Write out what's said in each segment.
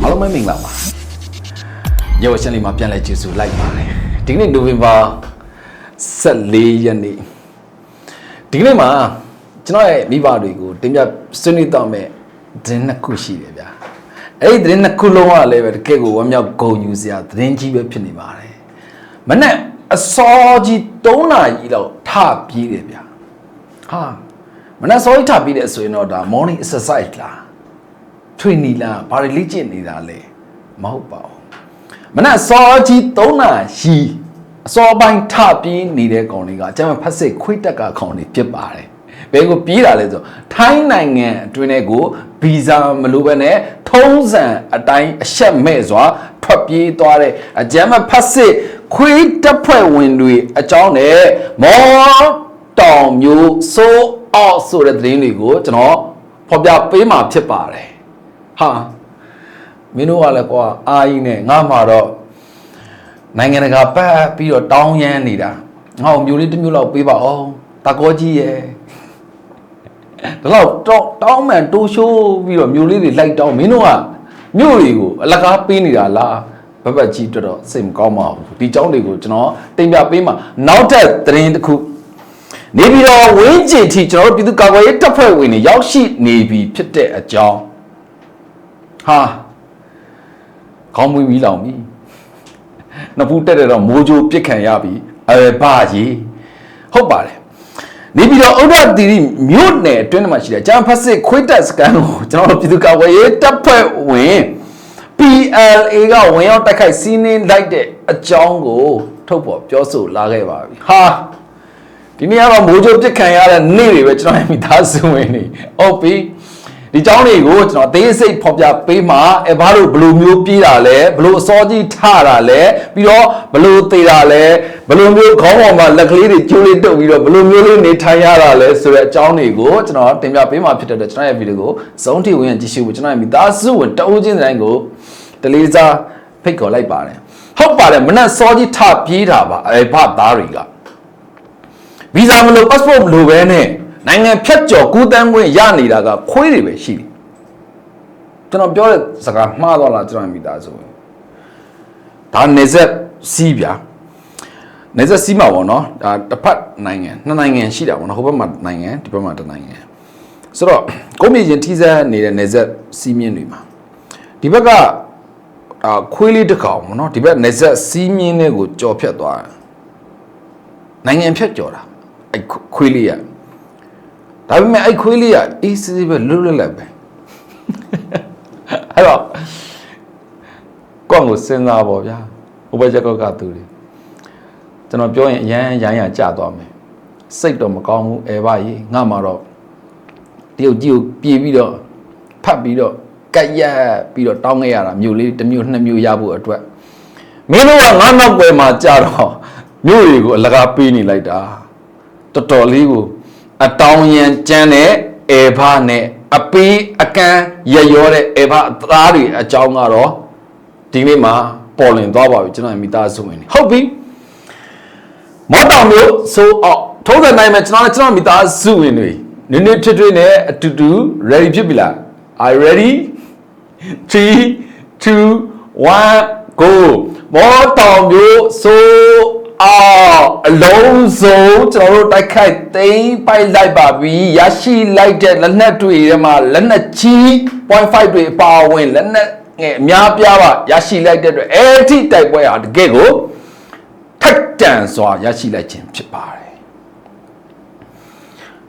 အားလုံးပဲမင်္ဂလာပါညဝရှင်လေးမှာပြန်လဲကျေးဇူးလိုက်ပါတယ်ဒီကနေ့နိုဝင်ဘာ14ရက်နေ့ဒီကနေ့မှာကျွန်တော်ရဲ့မိဘတွေကိုတင်ပြဆွေးနွေးတော့မယ်သတင်းနှစ်ခုရှိတယ်ဗျာအဲ့ဒီသတင်းနှစ်ခုလုံးကလည်းပဲတကယ့်ကိုဝမ်းမြောက်ဂုဏ်ယူစရာသတင်းကြီးပဲဖြစ်နေပါတယ်မနေ့အစောကြီး3နာရီလောက်ထပြေးတယ်ဗျာဟာမနေ့စောကြီးထပြေးတယ်ဆိုရင်တော့ဒါ morning exercise လား ထွေနီလာဘာတွေလေ့ကျင့်နေတာလဲမဟုတ်ပါဘူးမနက်စောကြီး3နာရီအစောပိုင်းထပြေးနေတဲ့ကောင်တွေကကျွန်မဖက်စစ်ခွေးတက်ကကောင်တွေဖြစ်ပါတယ်ဘယ်ကိုပြေးတာလဲဆိုထိုင်းနိုင်ငံအတွင်းထဲကိုဗီဇာမလိုဘဲနဲ့ထုံးစံအတိုင်းအဆက်မဲ့စွာထွက်ပြေးသွားတဲ့အကြမ်းမဖက်စစ်ခွေးတက်ဖွဲ့ဝင်တွေအကြောင်းနဲ့မောတောင်မျိုးစိုးအော့ဆိုတဲ့သတင်းတွေကိုကျွန်တော်ဖော်ပြပေးမှာဖြစ်ပါတယ် ဟာမင်းတို့ကလည်းကွာအာကြီးနဲ့ငါမှတော့နိုင်ငံတကာပတ်ပြီးတော့တောင်းရမ်းနေတာငါ့ကိုမျိုးလေးတစ်မျိုးလောက်ပေးပါအောင်တကောကြီးရဲ့ဒါတော့တောင်းမှန်တိုးရှိုးပြီးတော့မျိုးလေးတွေလိုက်တောင်းမင်းတို့ကမြို့တွေကိုအလကားပေးနေတာလားဘဘကြီးတော်တော်စိတ်မကောင်းပါဘူးဒီကြောင်းတွေကိုကျွန်တော်တင်ပြပေးမှာနောက်ထပ်သတင်းတစ်ခုနေပြီးတော့ဝင်းကျင်ထိကျွန်တော်တို့ပြည်သူ့ကာကွယ်ရေးတပ်ဖွဲ့ဝင်တွေရောက်ရှိနေပြီဖြစ်တဲ့အကြောင်း ဟာခေါင်းမွေးပြီးလောင်ပြီနှစ်ဖူးတက်တဲ့တော့မိုးကြိုးပြစ်ခံရပြီအဲဘာကြီးဟုတ်ပါတယ်နေပြီးတော့ဥဒ္ဒတိရိမြို့နယ်အတွင်းမှာရှိတဲ့ဂျမ်ဖက်စစ်ခွေးတက်စကန်ကိုကျွန်တော်တို့ပြည်သူ့ကာကွယ်ရေးတပ်ဖွဲ့ဝင် PLA ကဝင်ရောက်တိုက်ခိုက်စီးနင်းလိုက်တဲ့အကြောင်းကိုထုတ်ဖော်ပြောဆိုလာခဲ့ပါပြီဟာဒီနေ့ကတော့မိုးကြိုးပြစ်ခံရတဲ့နေ့တွေပဲကျွန်တော်ရဲ့မိသားစုဝင်နေဟုတ်ပြီ ဒီကြောင်းတွေကိုကျွန်တော်အသေးစိတ်ဖော်ပြပေးမှာအဲဘာလို့ဘလို့မျိုးပြေးတာလဲဘလို့အစောကြီးထတာလဲပြီးတော့ဘလို့သေးတာလဲဘလို့မျိုးခေါင်းပေါ်မှာလက်ကလေးတွေကျိုးလေးတုပ်ပြီးတော့ဘလို့မျိုးလေးနေထိုင်ရတာလဲဆိုတဲ့အကြောင်းတွေကိုကျွန်တော်တင်ပြပေးမှာဖြစ်တဲ့အတွက်ကျွန်တော်ရဲ့ဗီဒီယိုကိုစုံထိဝင်ကြည့်ရှုဖို့ကျွန်တော်ရဲ့မိသားစုဝင်တအုပ်ချင်းတိုင်းကိုတလေးစားဖိတ်ခေါ်လိုက်ပါတယ်ဟုတ်ပါတယ်မနက်စောကြီးထပြေးတာပါအဲဘသားတွေကဗီဇာမလို passport မလိုပဲနဲ့ နိုင်ငံဖြတ်ကျော်ကူးတန်းခွင့်ရနေတာကခွေးတွေပဲရှိတယ်ကျွန်တော်ပြောတဲ့စကားမှားသွားလားကျွန်တော်မိသားစုပဲဒါနေဆက်စီးဗျာနေဆက်စီးမှာပေါ့နော်ဒါတစ်ဖက်နိုင်ငံနှစ်နိုင်ငံရှိတာပေါ့နော်ဟိုဘက်မှာနိုင်ငံဒီဘက်မှာတစ်နိုင်ငံဆိုတော့ကုန်းမြေချင်းထိစပ်နေတဲ့နေဆက်စီးမြင့်တွေမှာဒီဘက်ကအာခွေးလေးတစ်ကောင်ပေါ့နော်ဒီဘက်နေဆက်စီးမြင့်တွေကိုကြော်ဖြတ်သွားတယ်နိုင်ငံဖြတ်ကျော်တာအဲ့ခွေးလေးอ่ะ ဒါပေမဲ့အဲ့ခွေးလေးอ่ะအေးစစ်စစ်ပဲလွတ်လွတ်လပ်ပဲအဲ့တော့ကောင်းကိုစဉ်းစားပါဗျာဟိုဘက်ချက်ကောက်ကသူတွေကျွန်တော်ပြောရင်အရန်ရမ်းရကြာသွားမယ်စိတ်တော့မကောင်းဘူးအဲပါကြီးငါမှတော့တရုတ်ကြီးကိုပြေးပြီးတော့ဖတ်ပြီးတော့ကက်ရက်ပြီးတော့တောင်းခဲ့ရတာမြို့လေးတစ်မြို့နှစ်မြို့ရဖို့အတွက်မင်းတို့ကငါနောက်ွယ်မှာကြာတော့မြို့တွေကိုအလကားပေးနေလိုက်တာတော်တော်လေးကို အတောင်းရန်ကြမ်းတဲ့အေဘာနဲ့အပေးအကန်းရရောတဲ့အေဘာအသားတွေအကြောင်းကတော့ဒီနေ့မှာပေါ်လင်သွားပါပြီကျွန်တော်မိသားစုဝင်နေဟုတ်ပြီမော်တော်မျိုးဆိုအောင်ထုံးစံတိုင်းမှာကျွန်တော်လည်းကျွန်တော်မိသားစုဝင်တွေနည်းနည်းထွေးထွေးနဲ့အတူတူ ready ဖြစ်ပြီလား are you ready 3 2 1 go မောတော်မျိုးဆို အောင်အလုံးစုံကျွန်တော်တို့တိုက်ခိုက်သိမ်းပိုက်လိုက်ပါပြီရရှိလိုက်တဲ့လက်နက်တွေထဲမှာလက်နက်ကြီး0.5တွေအပါအဝင်လက်နက်ငယ်အများပြားပါရရှိလိုက်တဲ့အတွက်အဲ့ဒီတိုက်ပွဲဟာတကယ်ကိုထက်တန်စွာရရှိလိုက်ခြင်းဖြစ်ပါတယ်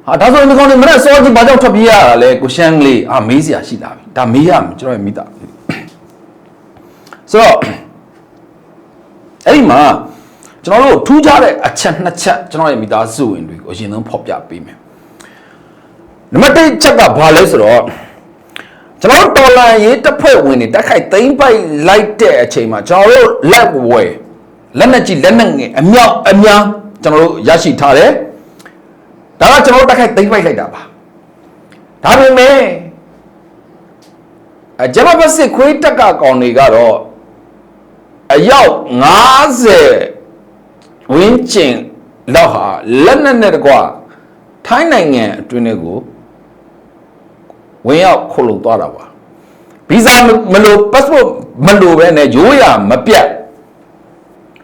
ဟာဒါဆိုရင်ဒီကောင်တွေမနေ့စောကြီးဘာကြောင့်ထွက်ပြေးရတာလဲကိုရှမ်းကလေးအာမေးစရာရှိလာပြီဒါမေးရမယ်ကျွန်တော်ရဲ့မိသားစုဆိုတော့အဲ့ဒီမှာ ကျွန်တော်တို့ထူးခြားတဲ့အချက်နှစ်ချက်ကျွန်တော်ရဲ့မိသားစုဝင်တွေကိုအရင်ဆုံးဖော်ပြပေးမယ်နံပါတ်1ချက်ကဘာလဲဆိုတော့ကျွန်တော်တို့တော်လန်ရေးတပ်ဖွဲ့ဝင်တွေတက်ခိုက်သိမ်းပိုက်လိုက်တဲ့အချိန်မှာကျွန်တော်တို့လက်ဝဲလက်နက်ကြီးလက်နက်ငယ်အမြောက်အများကျွန်တော်တို့ရရှိထားတယ်ဒါကကျွန်တော်တို့တက်ခိုက်သိမ်းပိုက်လိုက်တာပါဒါပေမဲ့အဂျမဘစစ်ခွေးတက်ကကောင်တွေကတော့အယောက်90 ဝင်းကျင်လောက်ဟာလက်နက်နဲ့တကွထိုင်းနိုင်ငံအတွင်းတွေကိုဝင်ရောက်ခုတ်လုံသွားတာပါဘဗီဇာမလို့ passport မလို့ပဲနဲ့ရိုးရမပြတ်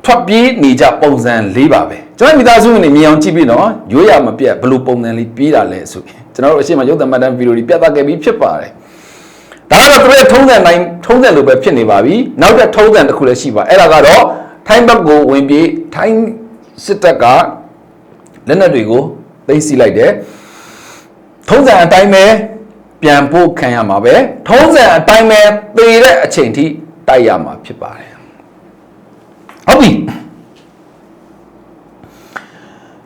ထွက်ပြေးနေကြပုံစံလေးပါပဲကျွန်တော်မိသားစုဝင်တွေမြင်အောင်ကြည့်ပြီးတော့ရိုးရမပြတ်ဘယ်လိုပုံစံလေးပြေးတာလဲဆိုရင်ကျွန်တော်တို့အရှိမရုပ်သံမှတ်တမ်းဗီဒီယိုတွေပြသခဲ့ပြီးဖြစ်ပါတယ်ဒါကတော့သူရဲ့ထုံးစံတိုင်းထုံးစံလိုပဲဖြစ်နေပါပြီနောက်တဲ့ထုံးစံတစ်ခုလည်းရှိပါအဲ့ဒါကတော့ ထိုင်းဘက်ကိုဝင်ပြေးထိုင်းစစ်တပ်ကလက်နက်တွေကိုသိမ်းဆည်းလိုက်တယ်ထုံးစံအတိုင်းပဲပြန်ပို့ခံရမှာပဲထုံးစံအတိုင်းပဲသေတဲ့အချိန်ထိတိုက်ရမှာဖြစ်ပါတယ်ဟုတ်ပြီ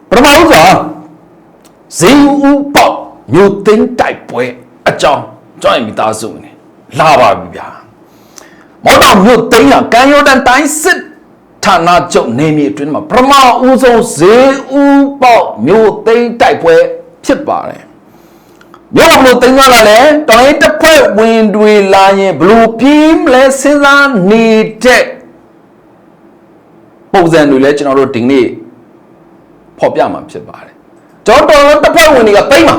ပထမဦးစွာဇေယူဦးပေါ့မြို့သိမ်းတိုက်ပွဲအကြောင်းကြောင်းမိသားစုဝင်တွေလာပါပြီဗျာမော်တော်မြို့သိမ်းရကံရိုတန်တိုင်းစစ် ဌာနချုပ်နေမြေအတွင်းမှာပထမဦးဆုံးဇေဦးပေါ့မြို့သိမ်းတိုက်ပွဲဖြစ်ပါတယ်မြို့ဘလို့သိမ်းသွားလာလဲတော်ရင်တစ်ဖွဲ့ဝင်တွေလာရင်ဘလို့ပြေးမလဲစဉ်းစားနေတဲ့ပုံစံတွေလည်းကျွန်တော်တို့ဒီနေ့ဖော်ပြမှာဖြစ်ပါတယ်ကျွန်တော်တော်တစ်ဖွဲ့ဝင်တွေကသိမ်းမှာ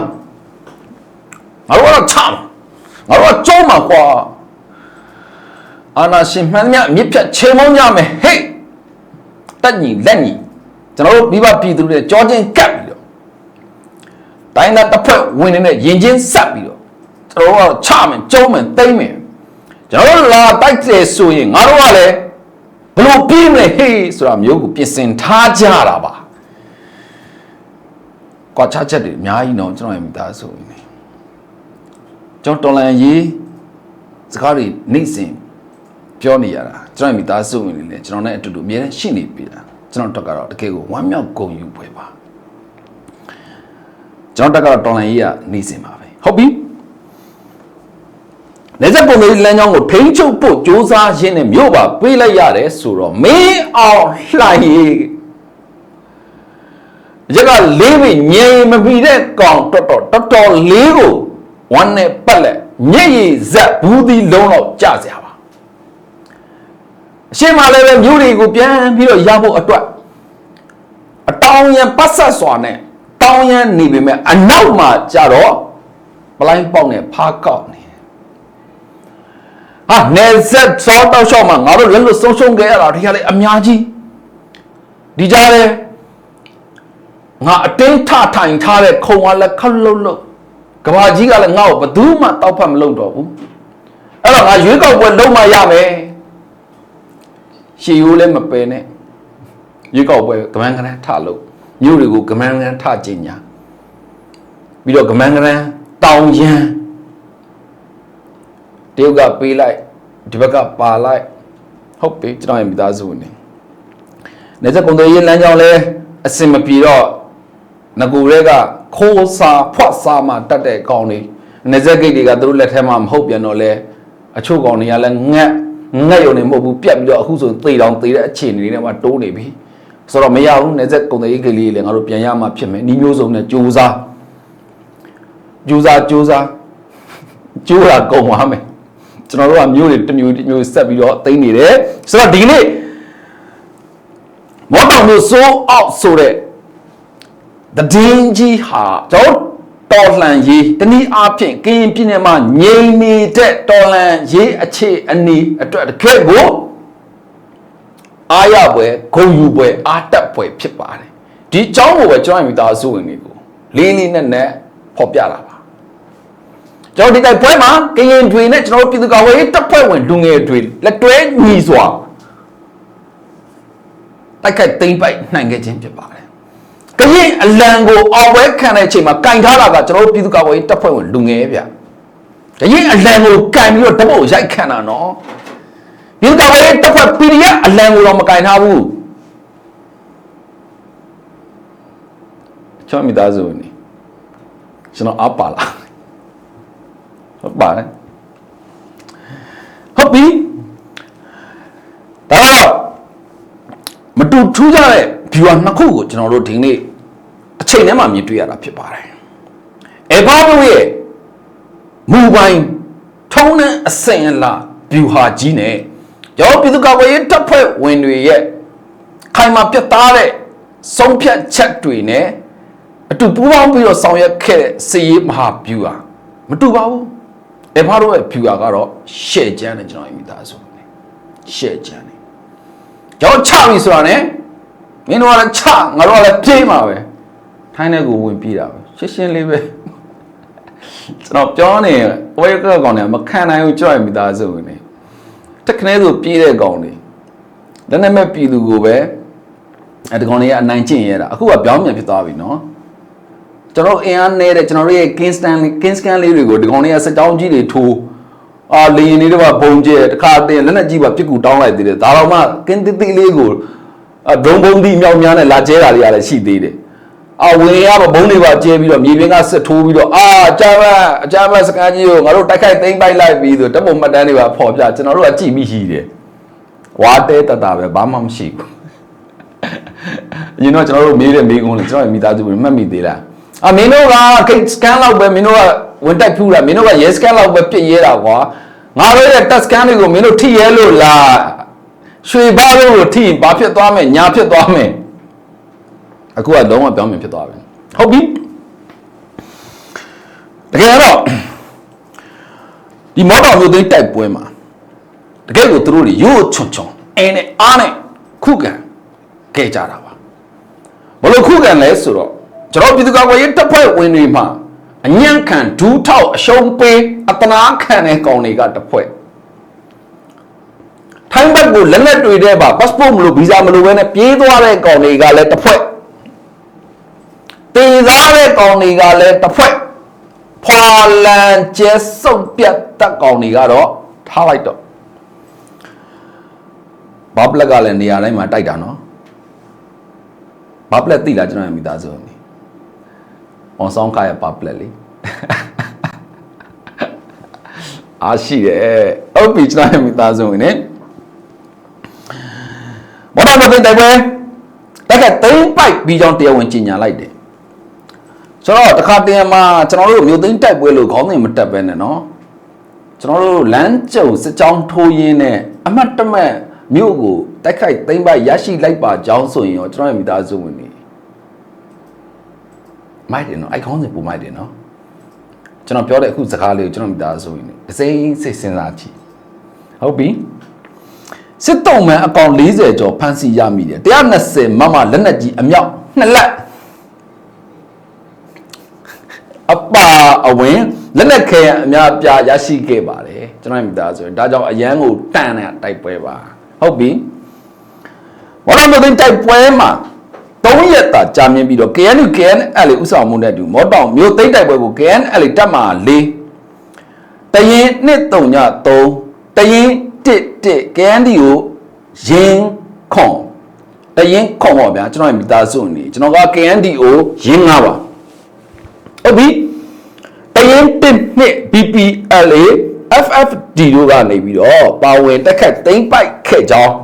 ငါတို့ကတော့ချမှာငါတို့ကကျုံးမှာကွာအာနာရှင်မှန်မြမြစ်ဖြတ်ချေမုန်းကြမယ်ဟေ့ တက်ညီလက်ညီကျွန်တော်တို့မိဘပြည်သူတွေကြောချင်းကပ်ပြီးတော့တိုင်းသားတစ်ဖွဲ့ဝင်နေတဲ့ရင်ချင်းဆက်ပြီးတော့ကျွန်တော်တို့ကတော့ချမယ်ကျုံးမယ်သိမ့်မယ်ကျွန်တော်တို့လာတိုက်တယ်ဆိုရင်ငါတို့ကလည်းဘလို့ပြေးမလဲဟေးဆိုတာမျိုးကိုပြင်ဆင်ထားကြတာပါကွာချချက်တွေအများကြီးတော့ကျွန်တော်ရဲ့မိသားစုဝင်နေကျွန်တော်တော်လန်ရေးစကားတွေနေ့စဉ် ပြောနေရတာကျွန်တော်ရဲ့မိသားစုဝင်တွေလည်းကျွန်တော်နဲ့အတူတူအများနဲ့ရှိနေပြီလားကျွန်တော်တက်ကတော့တကယ်ကိုဝမ်းမြောက်ဂုဏ်ယူပွဲပါကျွန်တော်တက်ကတော့တော်လန်ရေးကနေ့စဉ်ပါပဲဟုတ်ပြီနေဆက်ပုံလေးလမ်းကြောင်းကိုထိန်းချုပ်ဖို့စ조사ရင်းနဲ့မြို့ပါပေးလိုက်ရတယ်ဆိုတော့မင်းအောင်လှိုင်ရေးရက်ကလေးပြီငြိမ်မပြီးတဲ့ကောင်တော်တော်တော်တော်လေးကိုဝမ်းနဲ့ပတ်လက်ညစ်ရည်ဇက်ဘူးသီးလုံးတော့ကြစရာပါ အရှိမလည်းပဲမြို့တွေကိုပြန်ပြီးတော့ရဖို့အတွက်အတောင်ရန်ပတ်ဆက်စွာနဲ့တောင်ရန်နေပေမဲ့အနောက်မှာကြတော့ပလိုင်းပေါက်နဲ့ဖားကောက်နေဟာနေဆက်စောတောက်လျှောက်မှာငါတို့လည်းလို့ဆုံးရှုံးခဲ့ရတာဒီကလေးအများကြီးဒီကြားလဲငါအတင်းထထိုင်ထားတဲ့ခုံကလည်းခက်လုံးလုံးကဘာကြီးကလည်းငါ့ကိုဘယ်သူမှတောက်ဖတ်မလုပ်တော့ဘူးအဲ့တော့ငါရွေးကောက်ပွဲလုံးမရမယ် ရှေးရိုးလည်းမပယ်နဲ့ရွေးကောက်ပွဲကမန်းကရန်ထလို့မြို့တွေကိုကမန်းကရန်ထကျင်ညာပြီးတော့ကမန်းကရန်တောင်ရန်တရုတ်ကပေးလိုက်ဒီဘက်ကပါလိုက်ဟုတ်ပြီကျွန်တော်ရဲ့မိသားစုဝင်နေနေစကုန်တဲ့ရေးလမ်းကြောင်းလဲအစင်မပြေတော့ငကူတွေကခိုးစာဖွက်စာမှတတ်တဲ့ကောင်တွေနေစက်ဂိတ်တွေကသူတို့လက်ထဲမှာမဟုတ်ပြန်တော့လဲအချို့ကောင်တွေကလည်းငက် ငက်ရုံနေမဟုတ်ဘူးပြက်ပြီးတော့အခုဆိုသေတောင်သေတဲ့အခြေအနေတွေနဲ့မှတိုးနေပြီဆိုတော့မရဘူးနေစက်ကုန်တဲ့ဂိတ်လေးလည်းငါတို့ပြန်ရမှဖြစ်မယ်ဤမျိုးစုံနဲ့ကြိုးစားကြိုးစားကြိုးစားကြိုးတာကုန်သွားမယ်ကျွန်တော်တို့ကမျိုးတွေတစ်မျိုးတစ်မျိုးဆက်ပြီးတော့သိမ့်နေတယ်ဆိုတော့ဒီကနေ့မော်တော်မျိုးစိုးအောက်ဆိုတဲ့တည်င်းကြီးဟာကျွန်တော် တော်လှန်ရေးတနည်းအားဖြင့်ကရင်ပြည်နယ်မှာငြိမ်နေတဲ့တော်လှန်ရေးအခြေအနေအတွက်တကယ်ကိုအားရပွဲဂုံယူပွဲအားတက်ပွဲဖြစ်ပါတယ်ဒီအကြောင်းကိုပဲကျွန်တော်မိသားစုဝင်တွေကိုလေးလေးနက်နက်ဖော်ပြတာပါကျွန်တော်ဒီတိုက်ပွဲမှာကရင်တွေနဲ့ကျွန်တော်ပြည်သူ့ကာကွယ်ရေးတပ်ဖွဲ့ဝင်လူငယ်တွေလက်တွဲညီစွာတိုက်ခိုက်သိမ်းပိုက်နိုင်ခဲ့ခြင်းဖြစ်ပါတယ် ကရင်အလံကိုအောင်ပွဲခံတဲ့အချိန်မှာကင်ထားတာကကျွန်တော်ပြည်သူ့ကာကွယ်ရေးတပ်ဖွဲ့ဝင်လူငယ်ဗျကရင်အလံကိုကင်ပြီးတော့တပုတ်ရိုက်ခံတာနော်ပြည်သူ့ကာကွယ်ရေးတပ်ဖွဲ့ PDF အလံကိုတော့မကင်ထားဘူးကျွန်တော်မိသားစုဝင်နေကျွန်တော်အပါလားဟုတ်ပါတယ်ဟုတ်ပြီဒါတော့မတူထူးကြတဲ့ viewer နှစ်ခုကိုကျွန်တော်တို့ဒီနေ့အချိန်ထဲမှာမြင်တွေ့ရတာဖြစ်ပါတယ်။အေဘာဘိုရဲ့မူပိုင်းထုံးတဲ့အစင်အလာ view ဟာကြီးနဲ့ရောပြည်သူ့ကာကွယ်ရေးတပ်ဖွဲ့ဝင်တွေရဲ့ခိုင်မာပြတ်သားတဲ့ဆုံးဖြတ်ချက်တွေနဲ့အတူပူးပေါင်းပြီးတော့ဆောင်ရွက်ခဲ့တဲ့စီရေးမဟာ view ဟာမတူပါဘူး။အဖားတို့ရဲ့ viewer ကတော့ share ချမ်းတယ်ကျွန်တော်မိသားစုနဲ့ share ချမ်းတယ်ကျွန်တော်ချပြီဆိုတာ ਨੇ မင်းတို့ကလည်းချငါတို့ကလည်းပြေးမှာပဲထိုင်းတဲ့ကိုဝင်ပြေးတာပဲရှင်းရှင်းလေးပဲကျွန်တော်ပြောနေဝေကောက်ကောင်တွေမခံနိုင်ဘူးကြောက်ရမိသားစုဝင်နေတက်ခနဲဆိုပြေးတဲ့ကောင်တွေလက်နဲ့မဲ့ပြည်သူကိုပဲအဲတကောင်တွေကအနိုင်ကျင့်ရတာအခုကပြောင်းပြန်ဖြစ်သွားပြီနော်ကျွန်တော်အင်အားနည်းတဲ့ကျွန်တော်တို့ရဲ့ Kingston Kingscan လေးတွေကိုဒီကောင်တွေကစက်တောင်းကြီးတွေထိုးအာလေရင်လေးတွေကဘုံကျဲတခါတင်လက်လက်ကြီးပါပြစ်ကူတောင်းလိုက်သေးတယ်ဒါတော့မှကင်းတိတိလေးကို အဒုံဘုံဒီမြောက်များနဲ့လာကျဲတာတွေကလည်းရှိသေးတယ်အဝင်ရမဘုံတွေပါကျဲပြီးတော့မြေပြင်ကစစ်ထိုးပြီးတော့အာအကြမ်းမအကြမ်းမစကန်ကြီးကိုငါတို့တိုက်ခိုက်သိမ်းပိုက်လိုက်ပြီးဆိုတပ်ပုံမှတ်တမ်းတွေပါပေါ်ပြကျွန်တော်တို့ကကြည့်မိရှိတယ်ဝါတဲတတာပဲဘာမှမရှိဘူးအရင်တော့ကျွန်တော်တို့မေးတဲ့မေးခွန်းလေကျွန်တော်ရဲ့မိသားစုတွေမှတ်မိသေးလားအမင်းတို့ကကိတ်စကန်လောက်ပဲမင်းတို့ကဝင်တိုက်ဖူးလားမင်းတို့ကရဲစကန်လောက်ပဲပြစ်ရဲတာကွာငါတို့ရဲ့တက်စကန်တွေကိုမင်းတို့ထိရဲလို့လား ရွှေဘားလို့လို့ထိရင်ဘာဖြစ်သွားမယ်ညာဖြစ်သွားမယ်အခုကလုံးဝပြောင်းပြန်ဖြစ်သွားပြီဟုတ်ပြီတကယ်တော့ဒီမော်တော်မျိုးသိမ်းတိုက်ပွဲမှာတကယ်ကိုသူတို့တွေရိုးချွန်ချွန်အင်းနဲ့အားနဲ့ခုခံခဲ့ကြတာပါဘလို့ခုခံလဲဆိုတော့ကျွန်တော်ပြည်သူ့ကာကွယ်ရေးတပ်ဖွဲ့ဝင်တွေမှာအညံ့ခံဒူးထောက်အရှုံးပေးအတနာခံတဲ့ကောင်တွေကတစ်ဖွဲ့ ထိုင်းဘက်ကိုလက်လက်တွေတဲ့ပါ passport မလို့ဗီဇာမလို့ပဲနဲ့ပြေးသွားတဲ့ကောင်တွေကလည်းတစ်ဖွဲ့တေသားတဲ့ကောင်တွေကလည်းတစ်ဖွဲ့ဖွာလန်ကျဲစုပ်ပြတ်တက်ကောင်တွေကတော့ထားလိုက်တော့ဘာပလက်ကလည်းနေရာတိုင်းမှာတိုက်တာနော်ဘာပလက်သိလားကျွန်တော်ရဲ့မိသားစုနေ။ on sound ကရဘာပလက်လေ။အားရှိတယ်။ဟုတ်ပြီကျွန်တော်ရဲ့မိသားစုဝင်နေ။ ဘောတော်မသိတိုက်ပွဲတက်ကသိမ့်ပိုက်ပြီးကြောင်းတရားဝင်ကြီးညာလိုက်တယ်။ဆိုတော့တခါတည်းမှာကျွန်တော်တို့မြို့သိမ်းတိုက်ပွဲလို့ခေါင်းစဉ်မတက်ပဲနဲ့နော်။ကျွန်တော်တို့လမ်းကြုံစစ်ကြောင်းထိုးရင်းနဲ့အမတ်တမတ်မြို့ကိုတိုက်ခိုက်သိမ့်ပိုက်ရရှိလိုက်ပါကြောင်းဆိုရင်ရောကျွန်တော်ရဲ့မိသားစုဝင်နေမိုက်တယ်နော်အိုက်ခေါင်းစဉ်ပူမိုက်တယ်နော်ကျွန်တော်ပြောတဲ့အခုစကားလေးကိုကျွန်တော်မိသားစုဝင်နေဒစိမ့်စိတ်စဉ်းစားကြည့်ဟုတ်ပြီ စစ်တုံးမှန်အကောင်40ကျော်ဖမ်းဆီးရမိတယ်120မမလက်နက်ကြီးအမြောက်နှစ်လက်အပါအဝင်လက်နက်ခဲအများအပြားရရှိခဲ့ပါတယ်ကျွန်တော်မိသားစုဝင်ဒါကြောင့်အရန်ကိုတန်တဲ့တိုက်ပွဲပါဟုတ်ပြီဘောလုံးမသိတိုက်ပွဲမှာ3ရက်တာကြာမြင့်ပြီးတော့ KNU KNL ဥဆောင်မှုနဲ့အတူမော်တောင်မြို့သိမ်းတိုက်ပွဲကို KNL တက်မှာ၄တရင်233တရင် 11 KND ကိုရင်ခွန်တရင်ခွန်ပါဗျာကျွန်တော်ရဲ့မိသားစုနေကျွန်တော်က KND ကိုရင်၅ပါဟုတ်ပြီတရင်1နှစ် BPLA FFD တို့ကနေပြီးတော့ပါဝင်တက်ခတ်သိမ်းပိုက်ခဲ့ကြောင်း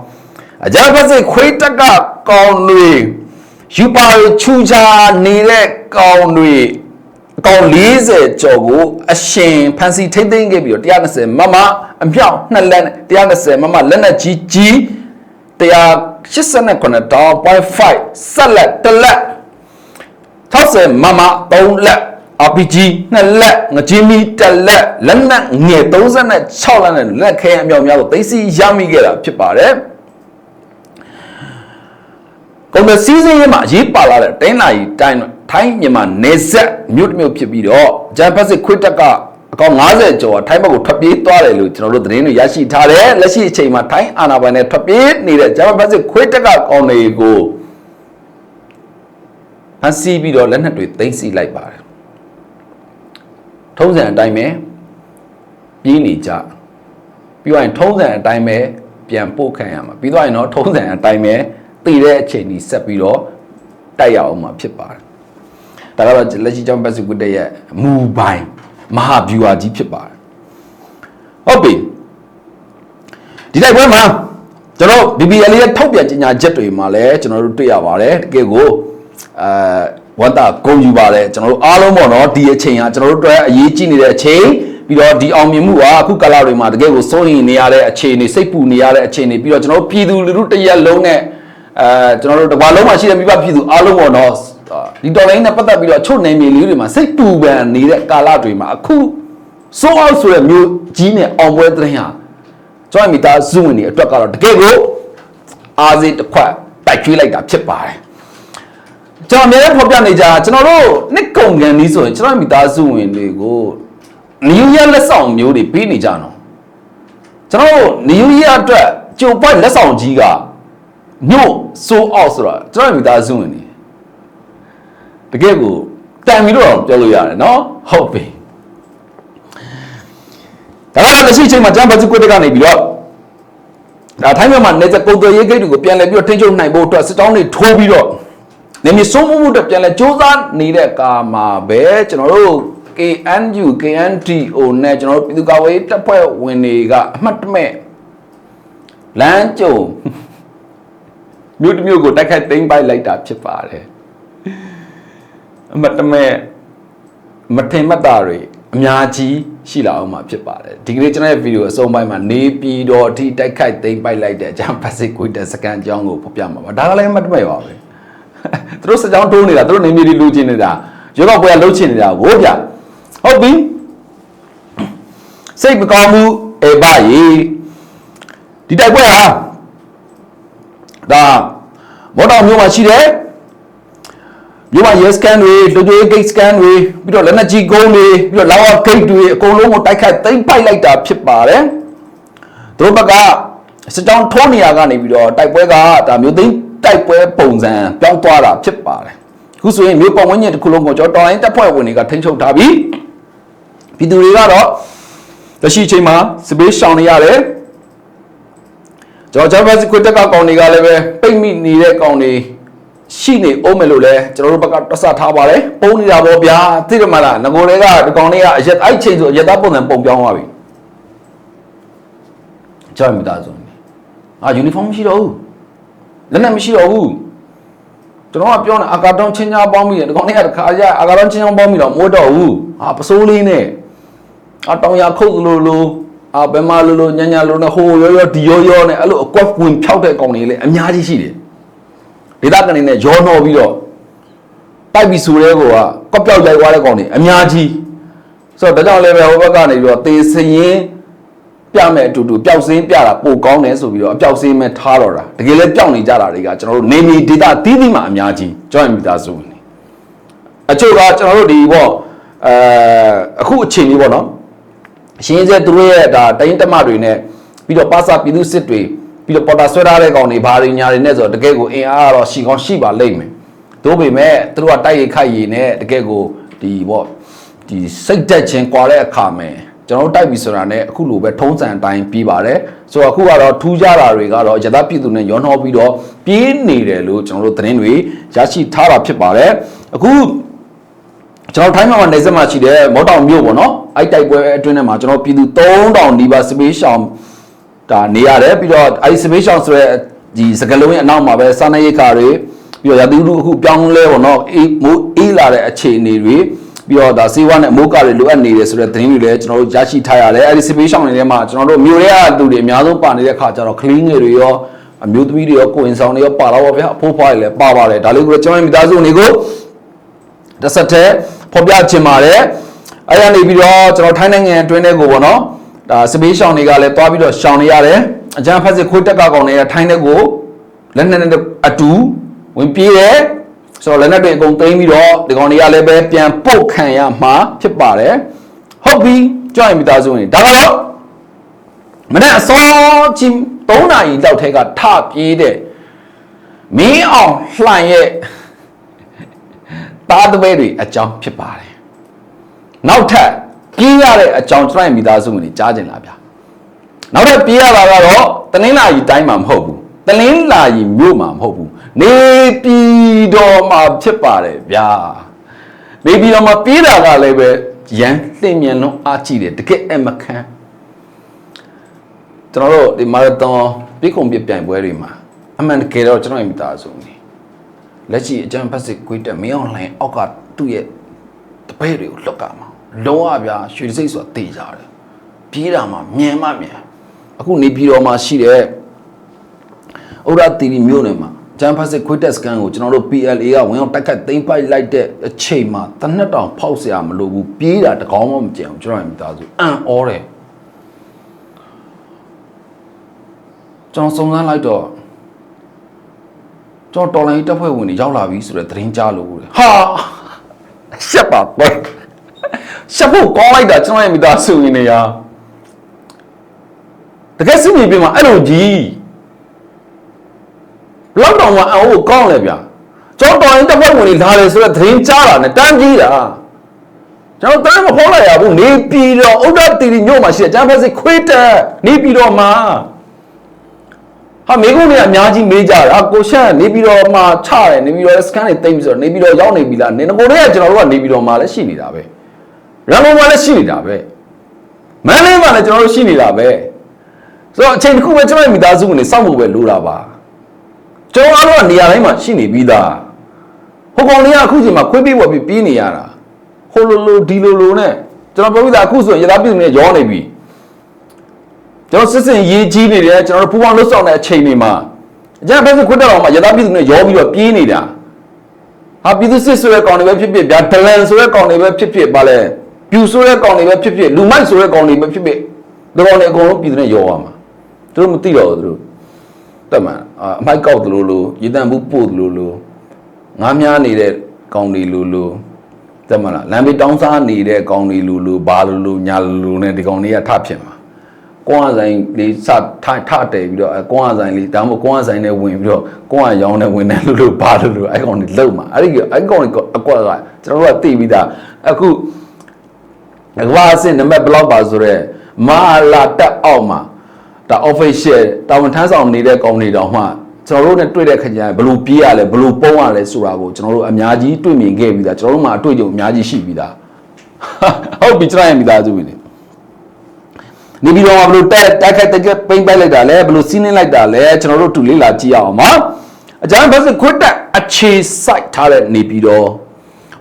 အကြမ်းဖက်စစ်ခွေးတက်ကကောင်းတွေယူပါရချူချာနေတဲ့ကောင်းတွေ အကောင်40ကျော်ကိုအရှင်ဖန်စီထိမ့်သိမ်းခဲ့ပြီးတော့120မမအမြောက်နှစ်လက်နဲ့120မမလက်နက်ကြီးကြီး189တောင်0.5ဆက်လက်တစ်လက်60မမ3လက် RPG နှစ်လက်ငကြင်းမီတစ်လက်လက်နက်ငယ်36လက်နဲ့လက်ခဲအမြောက်များကိုသိသိရမိခဲ့တာဖြစ်ပါတယ် ကုန်တဲ့စီးစင်းရေးမှာအရေးပါလာတဲ့တိုင်းလာရီတိုင်းထိုင်းမြန်မာနေဆက်မြို့တစ်မြို့ဖြစ်ပြီးတော့ဂျပန်စစ်ခွေးတက်ကအကောင်90ကျော်ထိုင်းဘက်ကိုထွက်ပြေးသွားတယ်လို့ကျွန်တော်တို့သတင်းတွေရရှိထားတယ်လက်ရှိအချိန်မှာထိုင်းအာဏာပိုင်တွေထွက်ပြေးနေတဲ့ဂျပန်စစ်ခွေးတက်ကကောင်တွေကိုဟန်စီပြီးတော့လက်နက်တွေသိမ်းဆီးလိုက်ပါတယ်ထုံးစံအတိုင်းပဲပြေးနေကြပြီးတော့ရင်ထုံးစံအတိုင်းပဲပြန်ပို့ခံရမှာပြီးတော့ရင်တော့ထုံးစံအတိုင်းပဲ တည်တဲ့အချိန်ကြီးဆက်ပြီးတော့တိုက်ရအောင်မှာဖြစ်ပါတယ်ဒါကတော့လက်ရှိကျောင်းပတ်စုကွတဲ့ရဲ့မူပိုင်မဟာဗျူဟာကြီးဖြစ်ပါတယ်ဟုတ်ပြီဒီတိုက်ပွဲမှာကျွန်တော် BBL ရဲ့ထုတ်ပြန်ကြေညာချက်တွေမှာလည်းကျွန်တော်တို့တွေ့ရပါတယ်တကယ်ကိုအဲဝတ်တာဂုံယူပါတယ်ကျွန်တော်တို့အားလုံးပေါ့နော်ဒီအချိန်ဟာကျွန်တော်တို့အတွက်အရေးကြီးနေတဲ့အချိန်ပြီးတော့ဒီအောင်မြင်မှုကအခုကာလတွေမှာတကယ်ကိုစိုးရင်နေရတဲ့အခြေအနေစိတ်ပူနေရတဲ့အခြေအနေပြီးတော့ကျွန်တော်တို့ပြည်သူလူထုတရက်လုံးနဲ့ အဲကျွန်တော်တို့တကွာလုံးမှာရှိတဲ့မိဘပြည်သူအားလုံးပေါ့နော်ဒီတော်လိုင်းနဲ့ပတ်သက်ပြီးတော့အချို့နေမြေလေးတွေမှာစိတ်ပူပန်နေတဲ့ကာလတွေမှာအခုဆိုးအောင်ဆိုတဲ့မျိုးကြီးနဲ့အောင်ပွဲသတင်းဟာကျွန်တော်မိသားစုဝင်တွေအတွက်ကတော့တကယ်ကိုအားစိတစ်ခွက်တိုက်ကျွေးလိုက်တာဖြစ်ပါတယ်ကျွန်တော်အများကြီးဖော်ပြနေကြကျွန်တော်တို့နှစ်ကုန်ကန်นี้ဆိုရင်ကျွန်တော်မိသားစုဝင်တွေကိုနယူးရက်လက်ဆောင်မျိုးတွေပေးနေကြတော့ကျွန်တော်တို့နယူးရက်အတွက်ကြိုပွိုက်လက်ဆောင်ကြီးက မြို့ဆိုးအောင်ဆိုတော့ကျွန်တော်မိသားစုဝင်တွေတကယ်ကိုတန်ပြီးတော့ပြောလို့ရတယ်နော်ဟုတ်ပြီဒါကတော့လက်ရှိအချိန်မှာကျန်းမာရေးကွက်တက်ကနေပြီးတော့ဒါထိုင်းမြန်မာနယ်စပ်ကုန်သွယ်ရေးဂိတ်တွေကိုပြန်လည်ပြီးတော့ထိန်းချုပ်နိုင်ဖို့အတွက်စစ်တောင်းတွေထိုးပြီးတော့နေမြေစိုးမိုးမှုအတွက်ပြန်လည်စ조사နေတဲ့ကာမှာပဲကျွန်တော်တို့ KNU KNDO နဲ့ကျွန်တော်တို့ပြည်သူ့ကာကွယ်ရေးတပ်ဖွဲ့ဝင်တွေကအမှတ်တမဲ့လမ်းကြုံ မြို့တစ်မြို့ကိုတိုက်ခိုက်သိမ်းပိုက်လိုက်တာဖြစ်ပါတယ်အမှတ်တမဲ့မထင်မှတ်တာတွေအများကြီးရှိလာအောင်မှာဖြစ်ပါတယ်ဒီကနေ့ကျွန်တော်ရဲ့ဗီဒီယိုအဆုံးပိုင်းမှာနေပြည်တော်အထိတိုက်ခိုက်သိမ်းပိုက်လိုက်တဲ့အကြောင်းပတ်စစ်ကွေးတဲ့စကန်အကြောင်းကိုဖော်ပြမှာပါဒါကလည်းအမှတ်တမဲ့ပါပဲသူတို့စကြောင်းတိုးနေတာသူတို့နေမြေတွေလူချင်နေတာရွေးကောက်ပွဲကလှုပ်ချင်နေတာဝိုးပြဟုတ်ပြီစိတ်မကောင်းမှုအေပါရီဒီတိုက်ပွဲဟာ ဒါမော်တော်မျိုးမှာရှိတယ်မြို့မှာ yes scan တွေလူတွေ gate scan တွေပြီးတော့လက်နက်ကြီးကုန်းတွေပြီးတော့ lava gate တွေအကုန်လုံးကိုတိုက်ခတ်သိမ်းပိုက်လိုက်တာဖြစ်ပါတယ်သူတို့ဘက်ကစစ်ကြောင်းထိုးနေရကနေပြီးတော့တိုက်ပွဲကဒါမျိုးသိမ်းတိုက်ပွဲပုံစံပြောင်းသွားတာဖြစ်ပါတယ်အခုဆိုရင်မြို့ပတ်ဝန်းကျင်တစ်ခုလုံးကိုကျွန်တော်တော်လိုင်းတပ်ဖွဲ့ဝင်တွေကထိန်းချုပ်ထားပြီးပြည်သူတွေကတော့လက်ရှိအချိန်မှာစပေးရှောင်နေရတယ် ကျွန်တော်ဂျာဗတ်စကွတ်တက်ကကောင်တွေကလည်းပဲပိတ်မိနေတဲ့ကောင်တွေရှိနေအောင်မယ်လို့လဲကျွန်တော်တို့ဘက်ကတွက်ဆထားပါတယ်ပုံနေတာပေါ့ဗျာသိတယ်မလားငကိုတွေကဒီကောင်တွေကအရက်အဲ့ချိန်ဆိုအရက်သားပုံစံပုံပြောင်းသွားပြီကြောက်မိသားစုအာယူနီဖောင်းမရှိတော့ဘူးလက်နက်မရှိတော့ဘူးကျွန်တော်ကပြောနေအာကာတောင်းချင်းချားပေါင်းပြီးတယ်ဒီကောင်တွေကတခါကြအာကာတောင်းချင်းချားပေါင်းပြီးတော့မိုးတော့ဘူးအာပစိုးလေးနဲ့အတောင်ရခုတ်လို့လို့ အာဘယ်မှာလို့လို့ညညလို့နဲ့ဟိုရောရောဒီရောရောနဲ့အဲ့လိုအကွက်ဝင်ဖြောက်တဲ့ကောင်တွေလည်းအများကြီးရှိတယ်ဒေသကနေနဲ့ရောနှောပြီးတော့တိုက်ပြီးဆိုတဲ့ကောကကောက်ပြောက်ရိုက်သွားတဲ့ကောင်တွေအများကြီးဆိုတော့ဒါကြောင့်လည်းပဲဟိုဘက်ကနေပြီးတော့သေစရင်ပြမဲ့အတူတူပျောက်စင်းပြတာပိုကောင်းတယ်ဆိုပြီးတော့အပျောက်စင်းမဲ့ထားတော့တာတကယ်လည်းပျောက်နေကြတာတွေကကျွန်တော်တို့နေမီဒေတာတီးသီးမှာအများကြီးကြောင်းမိသားစုဝင်နေအချို့ကကျွန်တော်တို့ဒီပေါ့အဲအခုအချိန်လေးပေါ့နော် အရှင်းစဲသူတို့ရဲ့ဒါတိုင်းတမတွေနဲ့ပြီးတော့ပါစာပြည်သူစစ်တွေပြီးတော့ပေါ်တာဆွဲထားတဲ့ကောင်တွေဘာတွေညာတွေနဲ့ဆိုတော့တကယ်ကိုအင်အားကတော့ရှိကောင်းရှိပါလိမ့်မယ်တို့ပေမဲ့သူတို့ကတိုက်ရိုက်ခိုက်ရည်နဲ့တကယ်ကိုဒီပေါ့ဒီစိတ်သက်ခြင်းကွာတဲ့အခါမှာကျွန်တော်တို့တိုက်ပြီဆိုတာနဲ့အခုလိုပဲထုံးစံအတိုင်းပြီးပါတယ်ဆိုတော့အခုကတော့ထူးခြားတာတွေကတော့ရသပြည်သူနဲ့ရောနှောပြီးတော့ပြေးနေတယ်လို့ကျွန်တော်တို့သတင်းတွေရရှိထားတာဖြစ်ပါတယ်အခု ကျွန်တော်ထိုင်းမှာနေစက်မှာရှိတဲ့မော်တောင်မြို့ပေါ့နော်အဲ့တိုက်ပွဲအတွင်းထဲမှာကျွန်တော်ပြည်သူ3000နီးပါးစပေးရှောင်ဒါနေရတယ်ပြီးတော့အဲ့စပေးရှောင်ဆိုရဲဒီစကလုံးရဲ့အနောက်မှာပဲစာနေရိတ်ခါတွေပြီးတော့ရာသီဥတုအခုပြောင်းလဲပေါ့နော်အေးမိုးအေးလာတဲ့အခြေအနေတွေပြီးတော့ဒါစေဝါနဲ့မိုးကာတွေလိုအပ်နေတယ်ဆိုတဲ့သတင်းတွေလည်းကျွန်တော်တို့ရရှိထားရတယ်အဲ့ဒီစပေးရှောင်တွေထဲမှာကျွန်တော်တို့မြို့ရဲကလူတွေအများဆုံးပါနေတဲ့ခါကျတော့ကလင်းငယ်တွေရောအမျိုးသမီးတွေရောကိုယ်ဆောင်တွေရောပါတော့ဗျာအဖိုးဖွားတွေလည်းပါပါတယ်ဒါလေးကိုကျွန်တော်မိသားစုတွေကိုတစ်ဆက်တည်း ဖော်ပြချင်ပါတယ်အဲ့ရနေပြီးတော့ကျွန်တော်ထိုင်းနိုင်ငံအတွင်းထဲကိုပေါ့နော်ဒါစပေးရှောင်တွေကလည်းတွားပြီးတော့ရှောင်နေရတယ်အကြမ်းဖက်စစ်ခွေးတက်ကကောင်တွေကထိုင်းထဲကိုလက်နက်နဲ့အတူဝင်ပြေးတယ်ဆိုတော့လက်နက်တွေအကုန်သိမ်းပြီးတော့ဒီကောင်တွေကလည်းပဲပြန်ပုတ်ခံရမှာဖြစ်ပါတယ်ဟုတ်ပြီကြောက်ရင်မိသားစုဝင်ဒါကတော့မနေ့အစောချင်း3နာရီလောက်ထဲကထပြေးတဲ့မင်းအောင်လှန်ရဲ့ သားသမီးတွေအကြောင်းဖြစ်ပါတယ်နောက်ထပ်ပြေးရတဲ့အကြောင်းကျွန်တော်ရဲ့မိသားစုဝင်တွေကြားကျင်လာဗျာနောက်ထပ်ပြေးရတာကတော့တနင်္လာရီတိုင်းမှာမဟုတ်ဘူးတနင်္လာရီမြို့မှာမဟုတ်ဘူးနေပြည်တော်မှာဖြစ်ပါတယ်ဗျာနေပြည်တော်မှာပြေးတာကလည်းပဲရန်လှင့်မြန်လုံးအားကြည့်တယ်တကယ်အမခန်းကျွန်တော်တို့ဒီမာရသွန်ပြည့်ခုံပြပြိုင်ပွဲတွေမှာအမှန်တကယ်တော့ကျွန်တော်ရဲ့မိသားစုနေ လက်ရှိအကြံဖက်စစ်ကွေးတက်မင်းအောင်လိုင်းအောက်ကသူ့ရဲ့တပည့်တွေကိုလွတ်ကမှာလုံးဝဗျာရွှေစိတ်ဆိုတာတေးကြတယ်ပြေးတာမှာမြန်မှမြန်အခုနေပြည်တော်မှာရှိတဲ့ဥရတီရီမြို့နယ်မှာ ဂျမ်ဖတ်စစ်ခွေးတက်စကန်ကိုကျွန်တော်တို့ PLA ကဝင်အောင်တက်ခတ်သိမ်းပိုက်လိုက်တဲ့အချိန်မှာတနက်တောင်ဖောက်เสียမလို့ဘူးပြေးတာတကောင်းမှမကြံဘူးကျွန်တော်ရဲ့မိသားစုအံ့ဩတယ်ကျွန်တော်စုံစမ်းလိုက်တော့ ကျွန်တော်တော်လိုင်းတပ်ဖွဲ့ဝင်တွေရောက်လာပြီဆိုတဲ့သတင်းကြားလို့တဲ့ဟာရှက်ပါပဲရှက်ဖို့ကောင်းလိုက်တာကျွန်တော်ရဲ့မိသားစုဝင်တွေရာတကယ်စစ်မြေပြင်မှာအဲ့လိုကြီးလောက်တော့မှအအိုးကောင်းလေဗျာကျွန်တော်တော်ရင်တပ်ဖွဲ့ဝင်တွေလာတယ်ဆိုတော့သတင်းကြားတာနဲ့တန်းကြီးတာကျွန်တော်တန်းမဖော်လိုက်ရဘူးနေပြည်တော်ဥဒ္ဒတီရီမြို့မှာရှိတဲ့ကျန်းဖက်စစ်ခွေးတက်နေပြည်တော်မှာ ဟာမိကုန်းတွေကအများကြီးမေးကြတာကိုရှန့်နေပြည်တော်မှာချတယ်နေပြည်တော်စကန်တွေတိတ်ပြီးဆိုတော့နေပြည်တော်ရောက်နေပြီလားနေကိုတွေကကျွန်တော်တို့ကနေပြည်တော်မှာလည်းရှိနေတာပဲရန်ကုန်မှာလည်းရှိနေတာပဲမန္တလေးမှာလည်းကျွန်တော်တို့ရှိနေတာပဲဆိုတော့အချိန်တစ်ခုပဲကျွန်တော်ရဲ့မိသားစုကနေစောင့်ဖို့ပဲလိုတာပါကျွန်တော်အားလုံးကနေရာတိုင်းမှာရှိနေပြီးသားဟိုကောင်တွေကအခုချိန်မှာခွေးပြေးဝက်ပြီးပြေးနေရတာဟိုလိုလိုဒီလိုလိုနဲ့ကျွန်တော်ပြောပြီးသားအခုဆိုရင်ရသားပြည်သူတွေရောနေပြီ ကျွန်တော်စစ်စင်ရေးကြီးနေတယ်ကျွန်တော်တို့ပူပေါင်းလှုပ်ဆောင်တဲ့အချိန်တွေမှာအကြမ်းဖက်စစ်ခွတ်တော်မှာရသားပြည်သူတွေရောပြီးတော့ပြေးနေတာဟာပြည်သူစစ်ဆိုတဲ့ကောင်တွေပဲဖြစ်ဖြစ်ဗျာဒလန်ဆိုတဲ့ကောင်တွေပဲဖြစ်ဖြစ်ပါလဲပြူဆိုတဲ့ကောင်တွေပဲဖြစ်ဖြစ်လူမိုက်ဆိုတဲ့ကောင်တွေပဲဖြစ်ဖြစ်ဒီကောင်တွေအကုန်လုံးပြည်သူတွေရောရမှာသူတို့မသိတော့ဘူးသူတို့တက်မှန်အာအမိုက်ကောက်သလိုလိုရေတံဘူးပို့သလိုလိုငားများနေတဲ့ကောင်တွေလိုလိုတက်မှန်လားလမ်းဘေးတောင်းစားနေတဲ့ကောင်တွေလိုလိုဘာလိုလိုညာလိုလိုနဲ့ဒီကောင်တွေကထဖြစ်မှာ ကွန်အဆိုင်လေးစထထတယ်ပြီးတော့ကွန်အဆိုင်လေးဒါမှမဟုတ်ကွန်အဆိုင်နဲ့ဝင်ပြီးတော့ကွန်အရောင်းနဲ့ဝင်တယ်လို့လို့ဘာလို့လို့အဲ့ကောင်တွေလုံမှာအဲ့ဒီအဲ့ကောင်တွေအကွက်ကကျွန်တော်တို့ကသိပြီးသားအခုကဘာအဆင့်နံပါတ်ဘလောက်ပါဆိုတော့မာလာတက်အောက်မှာဒါ official တာဝန်ထမ်းဆောင်နေတဲ့ကောင်တွေတောင်မှကျွန်တော်တို့နဲ့တွေ့တဲ့ခကြဘယ်လိုပြေးရလဲဘယ်လိုပုံးရလဲဆိုတာကိုကျွန်တော်တို့အများကြီးတွေ့မြင်ခဲ့ပြီးသားကျွန်တော်တို့မှအတွေ့အကြုံအများကြီးရှိပြီးသားဟုတ်ပြီကျွန်တော်ရဲ့မိသားစုဝင်တွေ နေပြီးတော့ဘယ်လိုတက်တက်ခက်တက်ပိမ့်ပိုက်လိုက်တာလဲဘယ်လိုစီးနှင်းလိုက်တာလဲကျွန်တော်တို့တူလေးလာကြည့်အောင်ပါအကြမ်းဖက်စစ်ခွတ်တက်အခြေစိုက်ထားတဲ့နေပြီးတော့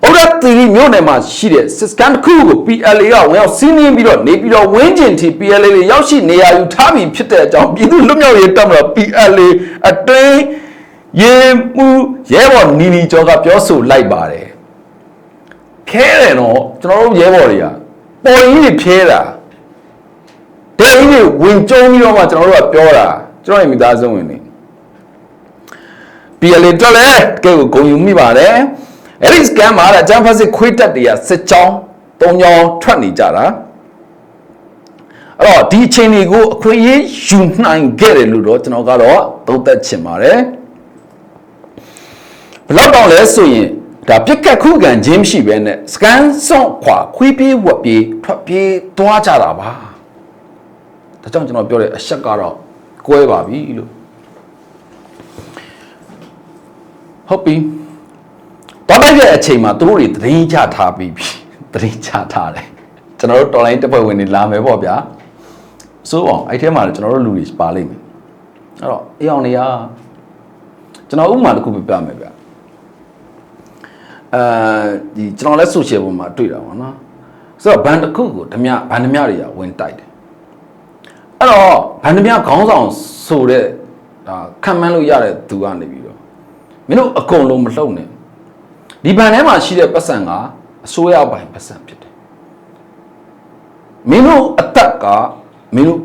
ဩရတီရီမြို့နယ်မှာရှိတဲ့စစ်ကန်တစ်ခုကို PLA ကဝင်ရောက်စီးနှင်းပြီးတော့နေပြီးတော့ဝင်းကျင်တီ PLA တွေရောက်ရှိနေရာယူထားပြီးဖြစ်တဲ့အကြောင်းပြည်သူလွတ်မြောက်ရေးတပ်မတော် PLA အတွင်းရေမှုရဲဘော်နီနီကျော်ကပြောဆိုလိုက်ပါတယ်ခဲတယ်နော်ကျွန်တော်တို့ရဲဘော်တွေကပေါ်ကြီးတွေဖြဲတာ ဒဲကြီးတွေဝင်ကျုံပြီးတော့မှကျွန်တော်တို့ကပြောတာကျွန်တော်ရဲ့မိသားစုဝင်တွေ PLA တက်လဲကဲကိုဂုံယူမိပါတယ်အဲ့ဒီ scam မှာအကြမ်းဖက်စစ်ခွေးတက်တွေကစစ်ကြောင်း၃ကြောင်းထွက်နေကြတာအဲ့တော့ဒီအချိန်တွေကိုအခွင့်အရေးယူနိုင်ခဲ့တယ်လို့တော့ကျွန်တော်ကတော့သုံးသပ်ချင်ပါတယ်ဘယ်လောက်တောင်လဲဆိုရင်ဒါပြက်ကက်ခုခံခြင်းမရှိဘဲနဲ့စကန်စွန့်ခွာခွေးပြေးဝက်ပြေးထွက်ပြေးသွားကြတာပါ ဒါကြောင့်ကျွန်တော်ပြောတဲ့အချက်ကတော့ကွဲပါပြီလို့ဟုတ်ပြီတော့တိုက်တဲ့အချိန်မှာသူတို့တွေသတင်းချထားပြီးပြီသတင်းချထားတယ်ကျွန်တော်တို့တော်လိုင်းတပ်ဖွဲ့ဝင်တွေလာမယ်ပေါ့ဗျာဆိုအောင်အဲ့ထဲမှာလည်းကျွန်တော်တို့လူတွေပါလိမ့်မယ်အဲ့တော့အေးအောင်နေရကျွန်တော်ဥပမာတစ်ခုပြပြမယ်ဗျာအဲဒီကျွန်တော်လည်း social ပေါ်မှာတွေ့တာပေါ့နော်ဆိုတော့ဘန်တစ်ခုကိုဓမြဘန်ဓမြတွေကဝင်တိုက်တယ် အဲ့တော့ဗန်ဓမြခေါင်းဆောင်ဆိုတဲ့ဒါခံမှန်းလို့ရတဲ့သူကနေပြီးတော့မင်းတို့အကုန်လုံးမလှုပ်နဲ့ဒီဘန်ထဲမှာရှိတဲ့ပတ်စံကအစိုးရပိုင်ပတ်စံဖြစ်တယ်မင်းတို့အသက်ကမင်းတို့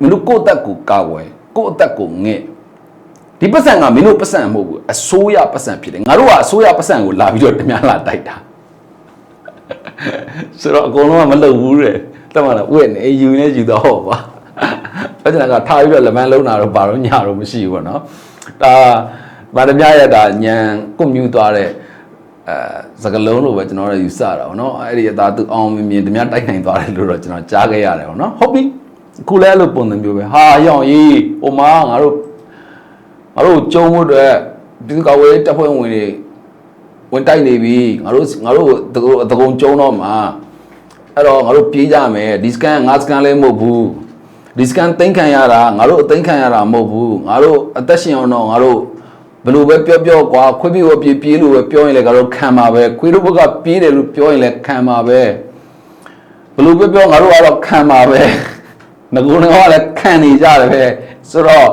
မင်းတို့ကိုယ့်အသက်ကိုကာဝယ်ကိုယ့်အသက်ကိုငဲ့ဒီပတ်စံကမင်းတို့ပတ်စံမဟုတ်ဘူးအစိုးရပတ်စံဖြစ်တယ်ငါတို့ကအစိုးရပတ်စံကိုလာပြီးတော့တများလာတိုက်တာဆိုတော့အကုန်လုံးကမလုပ်ဘူးတဲ့တမန်တော့ဝက်နေယူနေယူတော့ဟောပါ အဲ့ဒါကထားပြီးတော့လက်မန်းလုံးတာတော့ဘာလို့ညတော့မရှိဘူးပေါ့နော်ဒါဗာဒမြရတာညံကွန်မြူသွားတဲ့အဲစကလုံးလို့ပဲကျွန်တော်တို့ယူဆတာပေါ့နော်အဲ့ဒီအသားသူအောင်မြင်မြင်ဓမြတိုက်နိုင်သွားတယ်လို့တော့ကျွန်တော်ကြားခဲ့ရတယ်ပေါ့နော်ဟုတ်ပြီခုလဲအဲ့လိုပုံစံမျိုးပဲဟာရောင်ကြီးဟိုမှာငါတို့ငါတို့ကြုံဖို့အတွက်ဒီကဝေးတပ်ဖွဲ့ဝင်တွေဝင်တိုက်နေပြီငါတို့ငါတို့တကုံတကုံကျုံတော့မှာအဲ့တော့ငါတို့ပြေးကြမယ်ဒီစကန်ငါစကန်လည်းမဟုတ်ဘူး ဒီစကန်သိမ်းခံရတာငါတို့အသိမ်းခံရတာမဟုတ်ဘူးငါတို့အသက်ရှင်အောင်တော့ငါတို့ဘလို့ပဲပြောပြောကွာခွေးပြေးပြေးပြေးလို့ပဲပြောရင်လည်းငါတို့ခံပါပဲခွေးတို့ဘက်ကပြေးတယ်လို့ပြောရင်လည်းခံပါပဲဘလို့ပဲပြောငါတို့ကတော့ခံပါပဲငကူငကလည်းခံနေကြတယ်ပဲဆိုတော့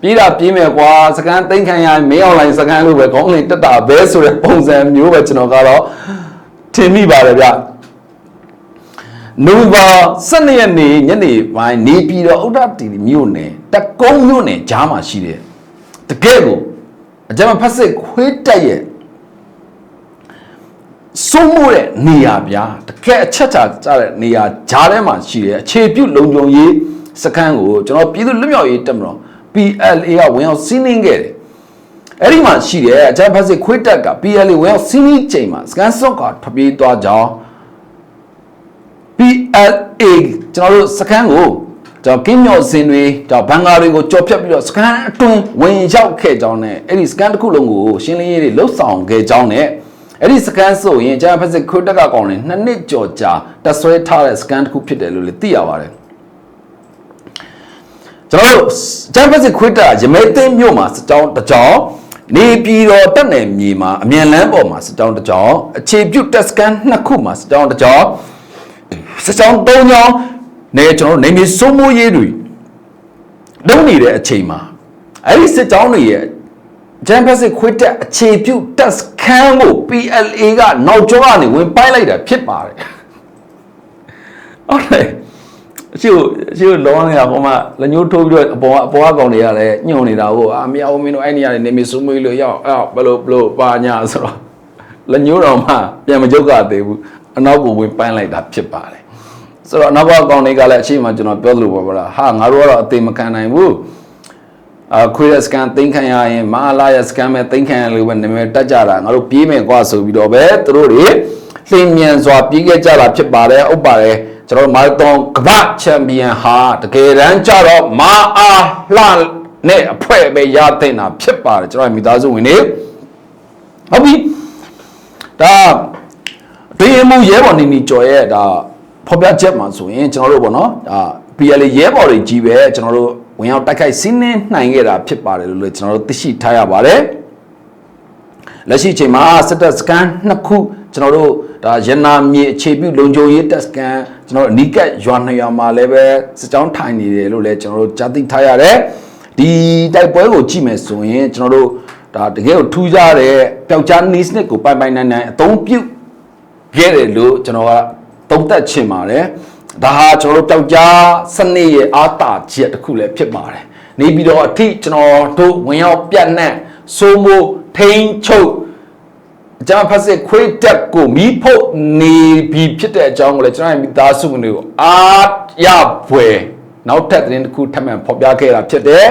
ပြေးတာပြေးမယ်ကွာစကန်သိမ်းခံရမင်းအွန်လိုင်းစကန်လို့ပဲခေါင်းလေးတက်တာပဲဆိုတဲ့ပုံစံမျိုးပဲကျွန်တော်ကတော့ထင်မိပါတယ်ဗျ နိုဝင်ဘာ12ရက်နေ့ညနေပိုင်းနေပြည်တော်ဥဒ္ဒတီမြို့နယ်တကုံးမြို့နယ်ကြားမှာရှိတဲ့တကယ်ကိုအကြမ်းဖက်စစ်ခွေးတက်ရဲ့စိုးမိုးတဲ့နေရာဗျာတကယ်အချက်ချာကြတဲ့နေရာဂျားထဲမှာရှိတဲ့အခြေပြုလုံခြုံရေးစခန်းကိုကျွန်တော်ပြည်သူ့လွတ်မြောက်ရေးတပ်မတော် PLA ကဝင်အောင်စီးနှင်းခဲ့တယ်အဲ့ဒီမှာရှိတဲ့အကြမ်းဖက်စစ်ခွေးတက်က PLA ဝင်အောင်စီးနှင်းချိန်မှာစကန်စော့ကထပြေးသွားကြောင်း PLA ကျွန်တော်တို့စခန်းကိုကျွန်တော်ကင်းမြော့စင်တွေကျွန်တော်ဘန်ကာတွေကိုကြော်ဖြတ်ပြီးတော့စကန်အတွင်းဝင်ရောက်ခဲ့ကြောင်းနဲ့အဲ့ဒီစကန်တစ်ခုလုံးကိုရှင်းလင်းရေးတွေလှုပ်ဆောင်ခဲ့ကြောင်းနဲ့အဲ့ဒီစကန်ဆိုရင်ကျွန်တော်ဖက်စစ်ခွေးတက်ကကောင်တွေနှစ်နှစ်ကြော်ကြာတက်ဆွဲထားတဲ့စကန်တစ်ခုဖြစ်တယ်လို့လည်းသိရပါတယ်ကျွန်တော်တို့ဂျမ်ဖက်စစ်ခွေးတက်ရမဲသိန်းမြို့မှာစကြောင်းတစ်ကြောင်းနေပြည်တော်တက်နယ်မြေမှာအမြန်လန်းပေါ်မှာစကြောင်းတစ်ကြောင်းအခြေပြုတက်စကန်နှစ်ခုမှာစကြောင်းတစ်ကြောင်း စစောင်း၃ကြောင်းနဲ့ကျွန်တော်တို့နေမြေစိုးမိုးရေးတွေတုံးနေတဲ့အချိန်မှာအဲ့ဒီစစ်ကြောင်းတွေရဲ့ဂျမ်ဖက်စစ်ခွေးတက်အခြေပြုတက်စခန်းကို PLA ကနောက်ကျောကနေဝင်ပိုက်လိုက်တာဖြစ်ပါတယ်ဟုတ်တယ်အရှိကိုအရှိကိုလောင်းနေတာဟိုမှာလက်ညှိုးထိုးပြီးတော့အပေါ်ကအပေါ်ကကောင်တွေကလည်းညှို့နေတာဟုတ်အာမြောင်မင်းတို့အဲ့နေရာနေမြေစိုးမိုးရေးလို့ရောက်အဲ့ဘလို့ဘလို့ပါညာဆိုတော့လက်ညှိုးတော်မှပြန်မကြုတ်ကသေးဘူးအနောက်ကိုဝင်ပိုက်လိုက်တာဖြစ်ပါတယ် ဆိုတော့နောက်ဘက်ကောင်တွေကလည်းအရှိမကျွန်တော်ပြောသလိုပါဗလားဟာငါတို့ကတော့အသေးမခံနိုင်ဘူးအာခွေးရစကန်သိမ်းခံရရင်မဟာလာရစကန်မဲ့သိမ်းခံရလို့ပဲနာမည်တက်ကြတာငါတို့ပြေးမယ်ကွာဆိုပြီးတော့ပဲသူတို့တွေလင်းမြန်စွာပြေးခဲ့ကြတာဖြစ်ပါတယ်ဥပပါတယ်ကျွန်တော်မာရသွန်ကမ္ဘာချန်ပီယံဟာတကယ်တမ်းကျတော့မာအားလှနဲ့အဖွဲပဲရတဲ့တာဖြစ်ပါတယ်ကျွန်တော်မိသားစုဝင်တွေဟုတ်ပြီဒါတွင်မှုရဲဘော်နေနေကြော်ရဲ့ဒါ ဖော်ပြချက်မှာဆိုရင်ကျွန်တော်တို့ပေါ့နော်ဒါ PLA ရဲဘော်တွေကြီးပဲကျွန်တော်တို့ဝင်ရောက်တိုက်ခိုက်စီးနှင်းနိုင်ခဲ့တာဖြစ်ပါတယ်လို့လည်းကျွန်တော်တို့သိရှိထားရပါတယ်လက်ရှိအချိန်မှာစစ်တပ်စကန်နှစ်ခုကျွန်တော်တို့ဒါရနာမြေအခြေပြုလုံခြုံရေးတပ်စကန်ကျွန်တော်တို့အနီးကပ်ရွာနှစ်ရွာမှာလည်းပဲစစ်ကြောင်းထိုင်နေတယ်လို့လည်းကျွန်တော်တို့ကြားသိထားရတယ်ဒီတိုက်ပွဲကိုကြည့်မယ်ဆိုရင်ကျွန်တော်တို့ဒါတကယ်ကိုထူးခြားတဲ့ပျောက်ကြားနီးစနစ်ကိုပိုင်ပိုင်နိုင်နိုင်အသုံးပြုခဲ့တယ်လို့ကျွန်တော်က သုံးသပ်ချင်ပါတယ်ဒါဟာကျွန်တော်တို့ပျောက်ကြားစနစ်ရဲ့အာတာချက်တစ်ခုလည်းဖြစ်ပါတယ်နေပြီးတော့အထိကျွန်တော်တို့ဝင်ရောက်ပြတ်နှံ့စိုးမိုးထိန်ချုပ်အကြမ်းဖက်စစ်ခွေးတက်ကိုမီးဖုတ်နေပြီဖြစ်တဲ့အကြောင်းကိုလည်းကျွန်တော်ရဲ့မိသားစုဝင်တွေကိုအားရဖွယ်နောက်ထပ်သတင်းတစ်ခုထပ်မံဖော်ပြခဲ့တာဖြစ်တယ်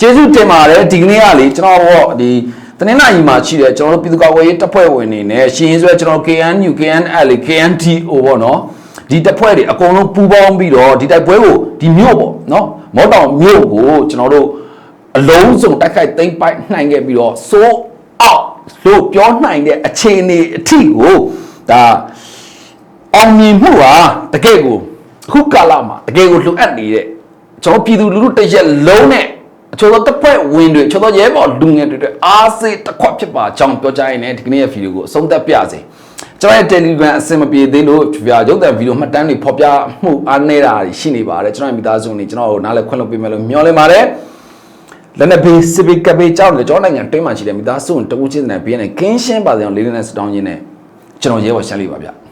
ကျေးဇူးတင်ပါတယ်ဒီကနေ့ကလေကျွန်တော်တို့ဒီ တနင်္လာရီမှာရှိတယ်ကျွန်တော်တို့ပြည်သူ့ကာကွယ်ရေးတပ်ဖွဲ့ဝင်တွေနဲ့ရှင်ရင်ဆွဲကျွန်တော် KNU KNL KNTO ပေါ့နော်ဒီတပ်ဖွဲ့တွေအကုန်လုံးပူးပေါင်းပြီးတော့ဒီတိုက်ပွဲကိုဒီမြို့ပေါ့နော်မော်တောင်မြို့ကိုကျွန်တော်တို့အလုံးစုံတိုက်ခိုက်သိမ်းပိုက်နိုင်ခဲ့ပြီးတော့စိုးအောက်လို့ပြောနိုင်တဲ့အခြေအနေအထိကိုဒါအောင်မြင်မှုဟာတကယ်ကိုအခုကာလမှာတကယ်ကိုလိုအပ်နေတဲ့ကျွန်တော်ပြည်သူလူထုတစ်ရက်လုံးနဲ့ အချို့သောတပ်ဖွဲ့ဝင်တွေအချို့သောရဲဘော်လူငယ်တွေတွေအားစေးတစ်ခွက်ဖြစ်ပါကြောင်းပြောကြရင်လည်းဒီကနေ့ရဲ့ဗီဒီယိုကိုအဆုံးသတ်ပြစေကျွန်တော်ရဲ့ Telegram အဆင်မပြေသေးလို့ပြရုပ်သံဗီဒီယိုမှတ်တမ်းတွေဖော်ပြမှုအားနေတာရှိနေပါတယ်ကျွန်တော်ရဲ့မိသားစုတွေကျွန်တော်ကိုနားလည်ခွင့်လုပ်ပေးမယ်လို့မျှော်လင့်ပါတယ်လက်နက်ဘေးစစ်ဘေးကပ်ဘေးကြောက်တယ်ကျွန်တော်နိုင်ငံတွင်းမှာရှိတဲ့မိသားစုတဦးချင်းတဲ့ဘေးနဲ့ကင်းရှင်းပါစေအောင်လေးလေးနဲ့စတောင်းရင်းနဲ့ကျွန်တော်ရဲဘော်ရှမ်းလေးပါဗျ